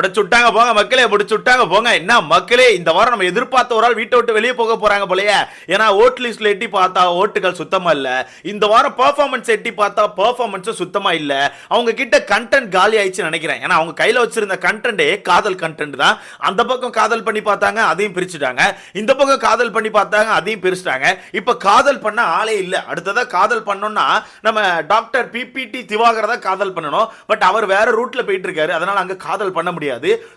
பிடிச்சுட்டாங்க போங்க மக்களே பிடிச்சுட்டாங்க போங்க. என்ன மக்களே இந்த வாரம் நம்ம எதிர்பார்த்த ஒரு ஆள் வீட்டை விட்டு வெளியே போக போறாங்க போலயே. ஏன்னா ஓட் லிஸ்ட்ல எட்டி பார்த்தா ஓட்டுகள் சுத்தமா இல்ல. இந்த வாரம் பெர்ஃபார்மன்ஸ் எட்டி பார்த்தா பெர்ஃபார்மன்ஸும் சுத்தமா இல்ல. அவங்க கிட்ட கண்டென்ட் காலி ஆயிடுச்சுன்னு நினைக்கிறேன். ஏன்னா அவங்க கையில வச்சிருந்த கண்டென்ட்டே காதல் கண்டென்ட் தான். அந்த பக்கம் காதல் பண்ணி பார்த்தாங்க அதையும் பிரிச்சுட்டாங்க. இந்த பக்கம் காதல் பண்ணி பார்த்தாங்க அதையும் பிரிச்சுட்டாங்க. இப்ப காதல் பண்ண ஆளே இல்ல. அடுத்ததா காதல் பண்ணோம்னா நம்ம டாக்டர் பிபிடி திவாகர் தான் காதல் பண்ணணும். பட் அவர் வேற ரூட்ல போயிட்டு இருக்காரு. அதனால அங்க காதல் பண்ண முடியாது.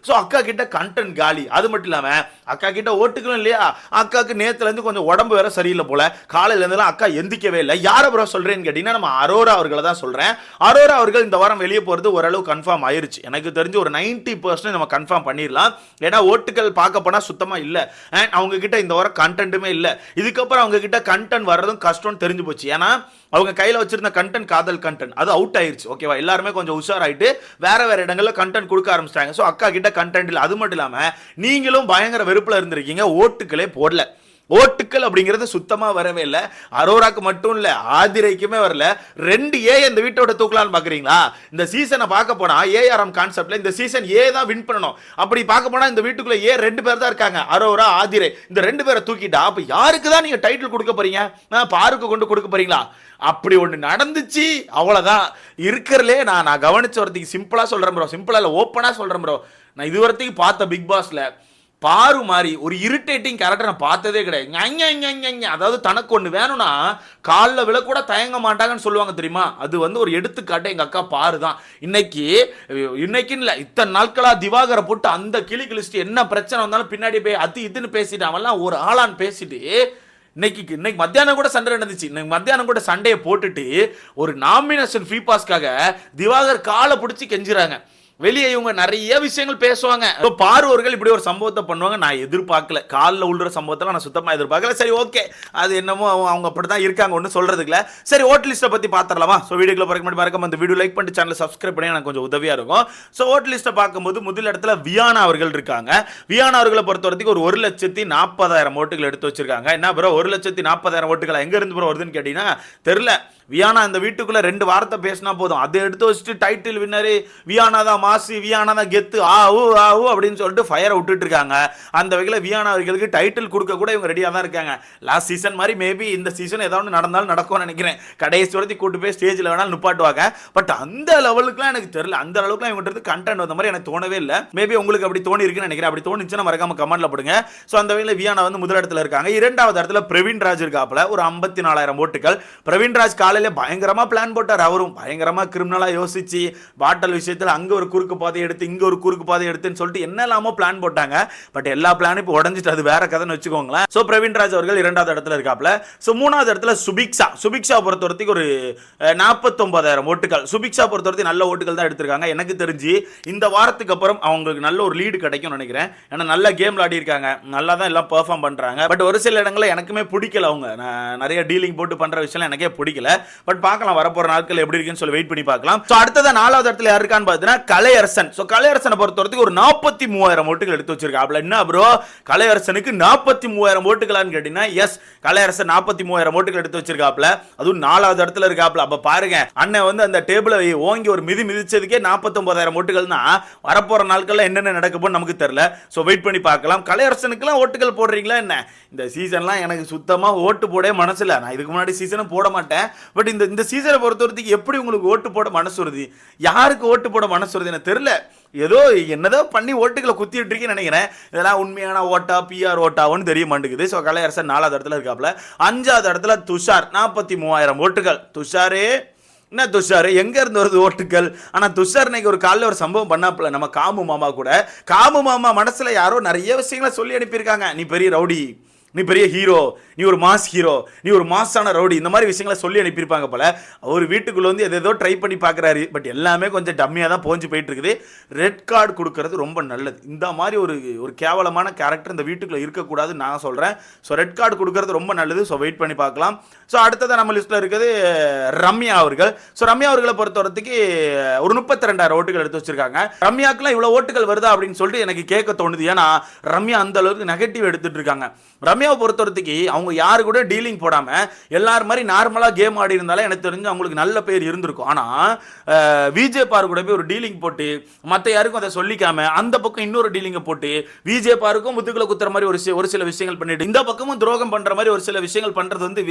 ஸோ அக்கா கிட்ட கண்டென்ட் காலி. அது மட்டும் இல்லாம அக்கா கிட்ட ஓட்டுகளும் இல்லையா? அக்காக்கு நேத்துல இருந்து கொஞ்சம் உடம்பு வேற சரியில்லை போல. காலையிலேருந்துலாம் அக்கா எந்திக்கவே இல்லை. யார ப்ரோ சொல்கிறேன்னு கேட்டீங்கன்னா நம்ம அரோரா அவர்களை தான் சொல்றேன். அரோரா அவர்கள் இந்த வாரம் வெளியே போறது ஓரளவு கன்ஃபார்ம் ஆயிருச்சு. எனக்கு தெரிஞ்சு ஒரு 90% பர்சன்ட் நம்ம கன்ஃபார்ம் பண்ணிடலாம் ஏன்னா ஓட்டுகள் பார்க்க போனால் சுத்தமா இல்லை. அண்ட் அவங்க கிட்ட இந்த வாரம் கண்டென்ட்டுமே இல்ல. இதுக்கப்புறம் அவங்க கிட்ட கண்டென்ட் வர்றதும் கஷ்டம்னு தெரிஞ்சு போச்சு. ஏன்னா அவங்க கையில வச்சிருந்த கண்டென்ட் காதல் கண்டென்ட் அது அவுட் ஆயிருச்சு. ஓகேவா எல்லாருமே கொஞ்சம் உஷாராயிட்டு வேற வேற இடங்களில் கண்டென்ட் கொடுக்க ஆரம்பிச்சிட்டாங்க. ஸோ அக்கா கிட்ட கண்டென்ட் இல்லை. அது மட்டும் இல்லாம நீங்களும் பயங்கர வெறுப்புல இருந்திருக்கீங்க. ஓட்டுக்களே போடல. ஓட்டுக்கள் அப்படிங்கிறது சுத்தமா வரவே இல்லை. அரோராக்கு மட்டும் இல்லை ஆதிரைக்குமே வரல. ரெண்டு ஏ இந்த வீட்டோட தூக்கலாம்னு பாக்குறீங்களா? இந்த சீசனை பார்க்க போனா ஏஆர்எம் கான்செப்ட்ல இந்த சீசன் ஏ தான் வின் பண்ணணும். அப்படி பார்க்க போனா இந்த வீட்டுக்குள்ள ஏ ரெண்டு பேர் தான் இருக்காங்க. அரோரா ஆதிரை இந்த ரெண்டு பேரை தூக்கிட்டா அப்ப யாருக்கு தான் நீங்க டைட்டில் கொடுக்க போறீங்க? பாருக்கு கொண்டு கொடுக்க போறீங்களா? அப்படி ஒன்று நடந்துச்சு. அவ்வளோதான் இருக்கிறலே நான் நான் கவனிச்ச ஒருத்திக்கு சிம்பிளாக சொல்கிறேன் ப்ரோ சிம்பிளாக இல்லை ஓப்பனாக சொல்கிறேன் ப்ரோ நான் இது வரைக்கும் பார்த்த பிக் பாஸில் பாரு மாதிரி ஒரு இரிட்டேட்டிங் கேரக்டர் நான் பார்த்ததே கிடையாது. அதாவது தனக்கு ஒன்று வேணும்னா காலில் விழக்கூட தயங்க மாட்டாங்கன்னு சொல்லுவாங்க தெரியுமா? அது வந்து ஒரு எடுத்துக்காட்டு எங்கள் அக்கா பாரு தான் இன்னைக்கு இன்னைக்குன்னு இல்லை இத்தனை நாட்களாக திவாகரை போட்டு அந்த கிளி கிழிச்சிட்டு என்ன பிரச்சனை வந்தாலும் பின்னாடி போய் அது இதுன்னு பேசிட்டு அவன்லாம் ஒரு ஆளான்னு பேசிட்டு இன்னைக்கு இன்னைக்கு மத்தியானம் கூட சண்டை நடந்துச்சு. இன்னைக்கு மத்தியானம் கூட சண்டையை போட்டுட்டு ஒரு நாமினேஷன் ஃப்ரீ பாஸ்க்காக திவாகர் காலை பிடிச்சி கெஞ்சுறாங்க. வெளியே இவங்க நிறைய விஷயங்கள் பேசுவாங்க. இப்போ பார்வர்கள் இப்படி ஒரு சம்பவத்தை பண்ணுவாங்க. நான் எதிர்பார்க்கல. காலில் உள்ள சம்பவத்தெல்லாம் நான் சுத்தமாக எதிர்பார்க்கல. சரி ஓகே அது என்னமோ அவங்க அவங்க அப்படி தான் இருக்காங்க. ஒன்றும் சொல்கிறதுக்குல சரி ஓட் லிஸ்ட்டை பற்றி பார்த்துடலாமா ஸோ வீடியோக்குள்ள பிறகு மட்டும் மறக்காம அந்த வீடியோ லைக் பண்ணிட்டு சேனல் சப்ஸ்கிரைப் பண்ணி எனக்கு கொஞ்சம் உதவியாக இருக்கும். ஸோ ஓட் லிஸ்ட்டை பார்க்கும்போது முதல் இடத்துல வியானா அவர்கள் இருக்காங்க. வியானா அவர்களை பொறுத்த வரைக்கும் ஒரு ஒரு லட்சத்தி நாற்பதாயிரம் ஓட்டுகள் எடுத்து வச்சிருக்காங்க. என்ன ப்ரோ ஒரு லட்சத்தி நாற்பதாயிரம் ஓட்டுகள் எங்கேருந்து ப்ரோ வருதுன்னு கேட்டிங்கன்னா தெரில வியானா இந்த வீட்டுக்குள்ளே ரெண்டு வார்த்தை பேசினா போதும். அதை எடுத்து வச்சுட்டு டைட்டில் வின்னரு வியானா தான் மாசு வியானா தான் கெத்து ஆ ஆவு ஆ அப்படின்னு சொல்லிட்டு ஃபயரை விட்டுட்டு இருக்காங்க. அந்த வகையில் வியானா அவர்களுக்கு டைட்டில் கொடுக்க கூட இவங்க ரெடியாக தான் இருக்காங்க. லாஸ்ட் சீசன் மாதிரி மேபி இந்த சீசன் ஏதாவது நடந்தாலும் நடக்கும்னு நினைக்கிறேன். கடைசி வரைக்கும் கூட்டு போய் ஸ்டேஜில் வேணாலும் நிப்பாட்டுவாங்க. பட் அந்த லெவலுக்குலாம் எனக்கு தெரியல. அந்த அளவுக்குலாம் இவங்கிட்ட கண்டென்ட் வந்த மாதிரி எனக்கு தோணவே இல்லை. மேபி உங்களுக்கு அப்படி தோணி இருக்குன்னு நினைக்கிறேன். அப்படி தோணுச்சுன்னா மறக்காம கமெண்ட்ல போடுங்க. ஸோ அந்த வகையில் வியானா வந்து முதல் இடத்துல இருக்காங்க. இரண்டாவது இடத்துல பிரவீன் ராஜ் இருக்காப்புல. ஒரு ஐம்பத்தி நாலாயிரம் ஓட்டுகள். பிரவீன் ராஜ் காலையில் பயங்கரமாக பிளான் போட்டார் அவரும். பயங்கரமாக கிரிமினலாக யோசிச்சு பாட்டல் விஷயத்தில் அங்கே ஒரு குறுக்கு பாதை எடுத்து இங்கே ஒரு குறுக்கு பாதை எடுத்துன்னு சொல்லிட்டு என்னெல்லாமோ பிளான் போட்டாங்க. பட் எல்லா பிளானும் இப்போ உடஞ்சிட்டு அது வேற கதைன்னு வச்சுக்கோங்களேன். ஸோ பிரவீன் ராஜ் அவர்கள் இரண்டாவது இடத்துல இருக்காப்புல. ஸோ மூணாவது இடத்துல சுபிக்ஷா. சுபிக்ஷா பொறுத்த வரைக்கும் ஒரு நாற்பத்தொன்பதாயிரம் ஓட்டுகள். சுபிக்ஷா பொறுத்த வரைக்கும் நல்ல ஓட்டுகள் தான் எடுத்திருக்காங்க. எனக்கு தெரிஞ்சு இந்த வாரத்துக்கு அப்புறம் அவங்களுக்கு நல்ல ஒரு லீடு கிடைக்கும்னு நினைக்கிறேன். ஏன்னா நல்ல கேம் விளையாடி இருக்காங்க நல்லா தான் எல்லாம் பெர்ஃபார்ம் பண்ணுறாங்க பட் ஒரு சில இடங்களில் எனக்குமே பிடிக்கல அவங்க. நான் நிறைய டீலிங் போட்டு பண்ணுற விஷயம் எனக்கே பிடிக்கல. பட் பார்க்கலாம் வரப்போகிற நாட்கள் எப்படி இருக்குன்னு சொல்லி வெயிட் பண்ணி பார்க்கலாம். ஸோ அடுத்தது நாலாவது இடத்துல யார் இருக்கான்னு பார்த்தீங்கன்னா கலையரசன். ஸோ கலையரசனை பொறுத்த வரைக்கும் ஒரு நாற்பத்தி மூவாயிரம் ஓட்டுகள் எடுத்து வச்சிருக்காப்ல என்ன ப்ரோ கலையரசனுக்கு நாற்பத்தி மூவாயிரம் ஓட்டுகளான்னு கேட்டீங்கன்னா எஸ் கலையரசன் நாற்பத்தி மூவாயிரம் ஓட்டுகள் எடுத்து வச்சிருக்காப்ல அதுவும் நாலாவது இடத்துல இருக்காப்ல அப்ப பாருங்க அண்ணன் வந்து அந்த டேபிளை ஓங்கி ஒரு மிதி மிதிச்சதுக்கே நாற்பத்தொன்பதாயிரம் ஓட்டுகள்னா வரப்போற நாட்கள்ல என்னென்ன நடக்க நமக்கு தெரியல. ஸோ வெயிட் பண்ணி பார்க்கலாம். கலையரசனுக்குலாம் ஓட்டுகள் போடுறீங்களா என்ன? இந்த சீசன்லாம் எனக்கு சுத்தமா ஓட்டு போடவே மனசு நான் இதுக்கு முன்னாடி சீசனும் போட மாட்டேன். பட் இந்த இந்த சீசனை பொறுத்த வரைக்கும் எப்படி உங்களுக்கு ஓட்டு போட மனசு வருது? யாருக்கு ஓட்டு போட மனசு வருது? எனக்கு தெரியல. ஏதோ என்னதோ பண்ணி ஓட்டுகளை குத்திட்டு இருக்கேன்னு நினைக்கிறேன். இதெல்லாம் உண்மையான ஓட்டா பிஆர் ஓட்டாவும் தெரிய மாட்டேங்குது. ஸோ கலையரசன் நாலாவது இடத்துல இருக்காப்புல. அஞ்சாவது இடத்துல துஷார் நாற்பத்தி மூவாயிரம் ஓட்டுகள். துஷாரே? என்ன துஷார்? எங்கே இருந்து வருது ஓட்டுக்கள் ஆனால் துஷார் இன்னைக்கு ஒரு காலைல ஒரு சம்பவம் பண்ணாப்புல. நம்ம காமு மாமா கூட. காமு மாமா மனசில் யாரோ நிறைய விஷயங்களை சொல்லி அனுப்பியிருக்காங்க. நீ பெரிய ரவுடி. நீ பெரிய ஹீரோ நீ ஒரு மாஸ் ஹீரோ நீ ஒரு மாஸான ரவுடி இந்த மாதிரி விஷயங்களை சொல்லி அனுப்பியிருப்பாங்க போல. அவர் வீட்டுக்குள்ள வந்து எதேதோ ட்ரை பண்ணி பார்க்குறாரு. பட் எல்லாமே கொஞ்சம் டம்மியாக தான் போஞ்சு போயிட்டு இருக்குது ரெட் கார்டு கொடுக்கறது ரொம்ப நல்லது. இந்த மாதிரி ஒரு ஒரு கேவலமான கேரக்டர் இந்த வீட்டுக்குள்ளே இருக்கக்கூடாதுன்னு நான் சொல்கிறேன் ஸோ ரெட் கார்டு கொடுக்கறது ரொம்ப நல்லது. ஸோ வெயிட் பண்ணி பார்க்கலாம். ஸோ அடுத்ததாக நம்ம லிஸ்ட்டில் இருக்குது ரம்யா அவர்கள். ஸோ ரம்யா அவர்களை பொறுத்தவரத்துக்கு ஒரு முப்பத்தி ரெண்டாயிரம் ஓட்டுகள் எடுத்து வச்சிருக்காங்க. ரம்யாக்கெல்லாம் இவ்வளோ ஓட்டுகள் வருதா அப்படின்னு சொல்லிட்டு எனக்கு கேட்க தோணுது. ஏன்னா ரம்யா அந்த அளவுக்கு நெகட்டிவ் எடுத்துட்டு இருக்காங்க. ரம்யா ரம்யாவை பொறுத்தவரத்துக்கு அவங்க யாரு கூட டீலிங் போடாமல் எல்லார் மாதிரி நார்மலாக கேம் ஆடி இருந்தாலும் எனக்கு தெரிஞ்சு அவங்களுக்கு நல்ல பேர் இருந்திருக்கும். ஆனால் விஜே பாரு கூட போய் ஒரு டீலிங் போட்டு மற்ற யாருக்கும் அதை சொல்லிக்காம அந்த பக்கம் இன்னொரு டீலிங்கை போட்டு விஜே பாருக்கும் முத்துக்களை குத்துற மாதிரி ஒரு ஒரு சில விஷயங்கள் பண்ணிட்டு இந்த பக்கமும் துரோகம் பண்ணுற மாதிரி ஒரு சில விஷயங்கள் பண்ணுறது வந்து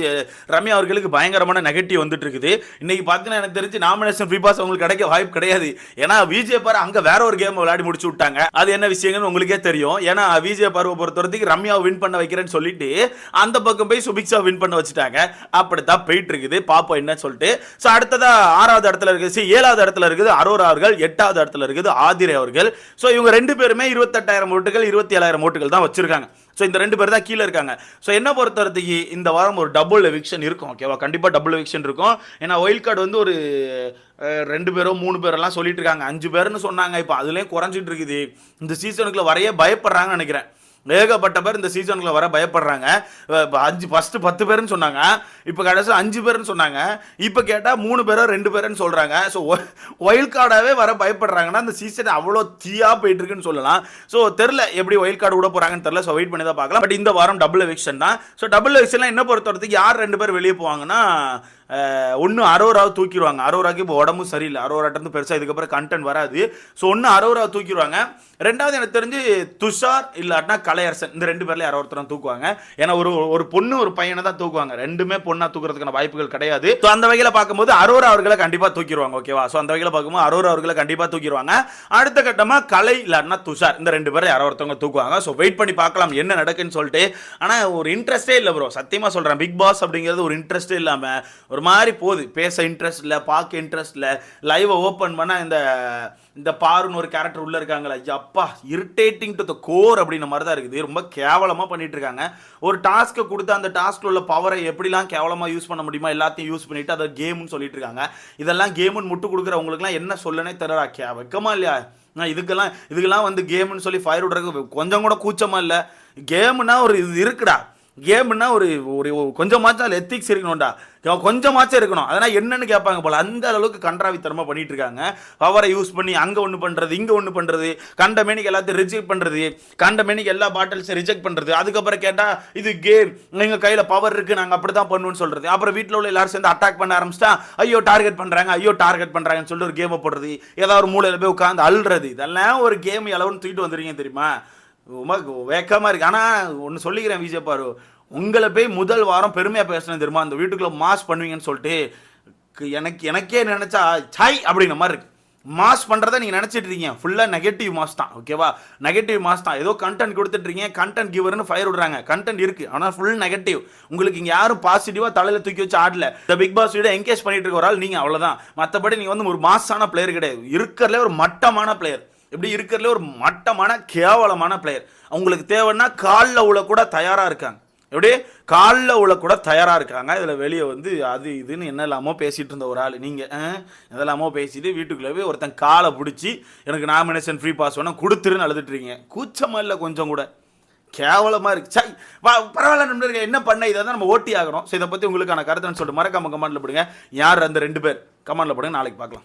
ரம்யா அவர்களுக்கு பயங்கரமான நெகட்டிவ் வந்துட்டு இருக்குது. இன்னைக்கு பார்த்தீங்கன்னா எனக்கு தெரிஞ்சு நாமினேஷன் ஃப்ரீ பாஸ் அவங்களுக்கு கிடைக்க வாய்ப்பு கிடையாது. ஏன்னா விஜே பாரு அங்கே வேற ஒரு கேம் விளையாடி முடிச்சு விட்டாங்க. அது என்ன விஷயங்கள்னு உங்களுக்கே தெரியும். ஏன்னா விஜே பார்வை பொறுத்தவரைக்கும் ரம்யாவை வின் பண்ண வைக்கிறேன்னு சொல்லிட்டு அந்த பக்கம் போய் சுபிக்ஷா வின் பண்ண வச்சுட்டாங்க. அப்படித்தான் போயிட்டு இருக்குது பாப்போம் என்ன சொல்லிட்டு. ஸோ அடுத்ததா ஆறாவது இடத்துல இருக்குது. See, ஏழாவது இடத்துல இருக்குது. அரோரா அவர்கள் எட்டாவது இடத்துல இருக்குது. ஆதிரை அவர்கள். ஸோ இவங்க ரெண்டு பேருமே இருபத்தெட்டாயிரம் ஓட்டுகள் இருபத்தி ஏழாயிரம் ஓட்டுகள் தான் வச்சிருக்காங்க. ஸோ இந்த ரெண்டு பேர் தான் கீழே இருக்காங்க. ஸோ என்ன பொறுத்தவரத்துக்கு இந்த வாரம் ஒரு டபுள் எவிக்ஷன் இருக்கும் ஓகேவா கண்டிப்பாக டபுள் எவிக்ஷன் இருக்கும். ஏன்னா ஒயில் கார்டு வந்து ஒரு ரெண்டு பேரோ மூணு பேரெல்லாம் சொல்லிட்டு இருக்காங்க அஞ்சு பேர்னு சொன்னாங்க. இப்போ அதுலேயும் குறைஞ்சிட்டு இருக்குது இந்த சீசனுக்குள்ள வரைய பயப்படுறாங்கன்னு நினைக்கிறேன். ஏகப்பட்ட பேர் இந்த சீசனுக்குள்ள வர பயப்படுறாங்க. அஞ்சு ஃபஸ்ட்டு பத்து பேருன்னு சொன்னாங்க. இப்போ கடைசி அஞ்சு பேருன்னு சொன்னாங்க. இப்போ கேட்டால் மூணு பேரோ ரெண்டு பேருன்னு சொல்கிறாங்க ஸோ ஒயில் கார்டாகவே வர பயப்படுறாங்கன்னா அந்த சீசன் அவ்வளோ தீயாக போயிட்டுருக்குன்னு சொல்லலாம். ஸோ தெரில எப்படி ஒயில் கார்டு விட போகிறாங்கன்னு தெரில ஸோ வெயிட் பண்ணி தான் பார்க்கலாம். பட் இந்த வாரம் டபுள் எவிக்ஷன் தான். ஸோ டபுள் எவிக்ஷன்லாம் என்ன பொறுத்தவரைக்கும் யார் ரெண்டு பேர் வெளியே போவாங்கன்னா ஒன்று அரோராவை தூக்கிடுவாங்க. அரோராக்கு இப்போ உடம்பும் சரியில்லை. அரோராட்டருந்து பெருசாக இதுக்கப்புறம் கண்டென்ட் வராது. ஸோ ஒன்று அரோராவை தூக்கிடுவாங்க. ரெண்டாவது எனக்கு தெரிஞ்சு துஷார் இல்லாட்டினா கலையரசன். இந்த ரெண்டு பேர்ல யாரோ ஒருத்தரும் தூக்குவாங்க. ஏன்னா ஒரு ஒரு பொண்ணு ஒரு பையனை தான் தூக்குவாங்க. ரெண்டுமே பொண்ணாக தூக்குறதுக்கான வாய்ப்புகள் கிடையாது. ஸோ அந்த வகையில் பார்க்கும்போது அரோரா அவர்களை கண்டிப்பாக தூக்கிடுவாங்க ஓகேவா ஸோ அந்த வகையில் பார்க்கும்போது அரோரா அவர்களை கண்டிப்பாக தூக்கிடுவாங்க. அடுத்த கட்டமாக கலை இல்லாட்டினா துஷார். இந்த ரெண்டு பேரை யாரோ ஒருத்தவங்க தூக்குவாங்க. ஸோ வெயிட் பண்ணி பார்க்கலாம் என்ன நடக்குன்னு சொல்லிட்டு. ஆனால் ஒரு இன்ட்ரெஸ்டே இல்லை ப்ரோ சத்தியமாக சொல்கிறேன் பிக் பாஸ் அப்படிங்கிறது ஒரு இன்ட்ரெஸ்டே இல்லாமல் ஒரு மாதிரி போகுது. பேச இன்ட்ரெஸ்ட் இல்லை பார்க்க இன்ட்ரெஸ்ட் இல்லை. லைவை ஓப்பன் பண்ணால் இந்த இந்த பாருன்னு ஒரு கேரக்டர் உள்ளே இருக்காங்களா அப்பா இரிட்டேட்டிங் டு த கோர் அப்படின்ற மாதிரி தான் இருக்குது ரொம்ப கேவலமாக பண்ணிட்டு இருக்காங்க. ஒரு டாஸ்க்கை கொடுத்து அந்த டாஸ்க்கில் உள்ள பவரை எப்படிலாம் கேவலமாக யூஸ் பண்ண முடியுமா எல்லாத்தையும் யூஸ் பண்ணிட்டு அதை கேம்னு சொல்லிட்டு இருக்காங்க. இதெல்லாம் கேமுன்னு முட்டு கொடுக்குறவங்களுக்குலாம் என்ன சொல்லனே தெரியலா. கே வைக்கமா இல்லையா? நான் இதுக்கெல்லாம் இதுக்கெல்லாம் வந்து கேம்னு சொல்லி ஃபயர் விடுறதுக்கு கொஞ்சம் கூட கூச்சமாக இல்லை. கேம்னா ஒரு இது இருக்குடா. கேம்னா ஒரு ஒரு கொஞ்சமாச்சும் அதில் எத்திக்ஸ் இருக்கணும்டா. கொஞ்சமாச்சும் இருக்கணும். அதனால் என்னென்னு கேட்பாங்க போல். அந்த அளவுக்கு கன்றாவித்தனமாக பண்ணிட்டு இருக்காங்க பவரை யூஸ் பண்ணி அங்கே ஒன்று பண்ணுறது இங்கே ஒன்று பண்ணுறது கண்ட மேனிக்கு எல்லாத்தையும் ரிஜெக்ட் பண்ணுறது கண்ட மேனிக்கு எல்லா பாட்டில்ஸையும் ரிஜெக்ட் பண்ணுறது அதுக்கப்புறம் கேட்டால் இது கேம் எங்கள் கையில் பவர் இருக்குது நாங்கள் அப்படி தான் பண்ணுவோம்னு சொல்கிறது அப்புறம் வீட்டில் உள்ள எல்லாரும் சேர்ந்து அட்டாக் பண்ண ஆரம்பிச்சிட்டா ஐயோ டார்கெட் பண்ணுறாங்க ஐயோ டார்கெட் பண்ணுறாங்கன்னு சொல்லிட்டு ஒரு கேமை போடுறது. ஏதாவது ஒரு மூலையில் போய் உட்காந்து அழுறது இதெல்லாம் ஒரு கேம் எளவுன்னு தூக்கிட்டு வந்துருக்கீங்க தெரியுமா? உமக்கு வேக்கமாக இருக்குது ஆனால் ஒன்று சொல்லிக்கிறேன் விஜய் பாரு. உங்களை போய் முதல் வாரம் பெருமையாக பேசுனேன் தெரியுமா? அந்த வீட்டுக்குள்ளே மாஸ் பண்ணுவீங்கன்னு சொல்லிட்டு எனக்கு எனக்கே நினச்சா சாய் அப்படிங்கிற மாதிரி இருக்கு. மாஸ் பண்ணுறத நீங்கள் நினச்சிட்டு இருக்கீங்க. ஃபுல்லாக நெகட்டிவ் மாஸ் தான் ஓகேவா நெகட்டிவ் மாஸ் தான். ஏதோ கண்டென்ட் கொடுத்துட்ருக்கீங்க கண்டென்ட் கிவர்னு ஃபயர் விடுறாங்க. கண்டென்ட் இருக்குது ஆனால் ஃபுல் நெகட்டிவ் உங்களுக்கு இங்கே யாரும் பாசிட்டிவாக தலையில் தூக்கி வச்சு ஆடல. இந்த பிக் பாஸ் வீட என்கேஜ் பண்ணிட்டு இருக்க ஒரு ஆள் நீங்கள் அவ்வளோதான் மற்றபடி நீங்கள் வந்து ஒரு மாஸான பிளேயர் கிடையாது. இருக்கிறதுல ஒரு மட்டமான பிளேயர் இப்படி இருக்கிறதுல ஒரு மட்டமான கேவலமான பிளேயர் அவங்களுக்கு தேவைன்னா காலில் உள்ள கூட தயாராக இருக்காங்க. எப்படி? காலில் உள்ள கூட தயாராக இருக்காங்க. இதில் வெளியே வந்து அது இதுன்னு என்ன இல்லாமோ பேசிகிட்டு இருந்த ஒரு ஆள். நீங்கள் இதெல்லாமோ பேசிட்டு வீட்டுக்குள்ளே போய் ஒருத்தன் காலை பிடிச்சி எனக்கு நாமினேஷன் ஃப்ரீ பாஸ் வேணால் கொடுத்துருன்னு அழுதுட்டுருக்கீங்க கூச்சமாக இல்லை கொஞ்சம் கூட. கேவலமாக இருக்குது சை வா பரவாயில்ல நம்ம என்ன பண்ண? இதை தான் நம்ம ஓட்டி ஆகிறோம் ஸோ இதை பற்றி உங்களுக்கான கருத்துன்னு சொல்லிட்டு மறக்காம கமெண்ட்டில் போடுங்க. யார்? அந்த ரெண்டு பேர். கமெண்ட்டில் போடுங்க. நாளைக்கு பார்க்கலாம்.